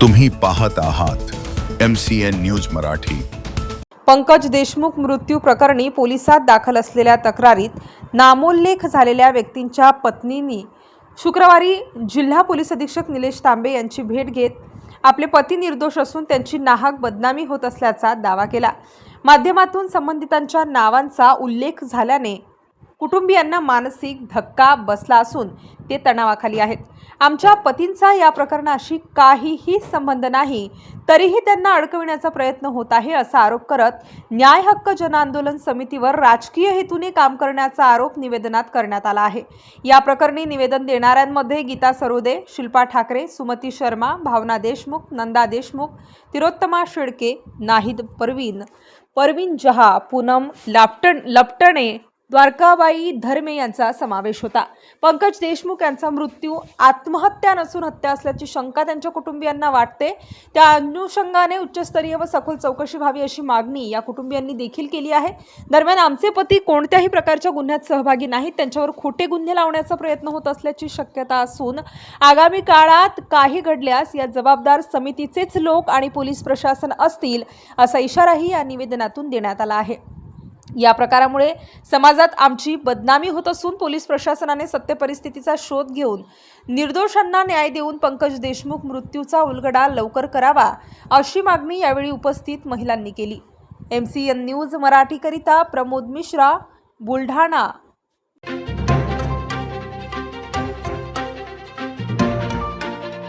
तुम्ही पाहत आहात M C N news Marathi. Pankaj Deshmukh मृत्यू प्रकरणी पोलिसात दाखल असलेल्या तक्रारीत नामोल्लेख झालेल्या व्यक्तींच्या पत्नींनी शुक्रवारी जिल्हा पोलीस अधीक्षक निलेश तांबे यांची भेट घेत आपले पती निर्दोष असून त्यांची नाहक बदनामी होत असल्याचा दावा केला. माध्यमातून संबंधितांच्या नावांचा उल्लेख झाल्याने कुटुंबियांना मानसिक धक्का बसला असून ते तणावाखाली आहेत. आमच्या पतींचा या प्रकरणाशी काहीही संबंध नाही तरीही त्यांना अडकविण्याचा प्रयत्न होत आहे असा आरोप करत न्याय हक्क जनआंदोलन समितीवर राजकीय हेतूने काम करण्याचा आरोप निवेदनात करण्यात आला आहे. या प्रकरणी निवेदन देणाऱ्यांमध्ये गीता सरोदे शिल्पा ठाकरे सुमती शर्मा भावना देशमुख नंदा देशमुख तिरोत्तमा शेडके नाहिद परवीन परवीन जहा पूनम लापटण लपटणे द्वारकाबाई धर्मे यांचा समावेश होता. पंकज देशमुख यांचा मृत्यू आत्महत्या नसून हत्या असल्याची शंका त्यांच्या कुटुंबियांना वाटते. त्या अनुषंगाने उच्चस्तरीय व सखोल चौकशी व्हावी अशी मागणी या कुटुंबियांनी देखील केली आहे. दरम्यान आमचे पती कोणत्याही प्रकारच्या गुन्ह्यात सहभागी नाहीत. त्यांच्यावर खोटे गुन्हे लावण्याचा प्रयत्न होत असल्याची शक्यता असून आगामी काळात काही घडल्यास या जबाबदार समितीचेच लोक आणि पोलीस प्रशासन असतील असा इशाराही या निवेदनातून देण्यात आला आहे. या प्रकारामुळे समाजात आमची बदनामी होत असून पोलीस प्रशासनाने सत्य परिस्थितीचा शोध घेऊन निर्दोषांना न्याय देऊन पंकज देशमुख मृत्यूचा उलगडा लवकर करावा अशी मागणी यावेळी उपस्थित महिलांनी केली. एम सी एन न्यूज मराठीकरिता प्रमोद मिश्रा बुलढाणा.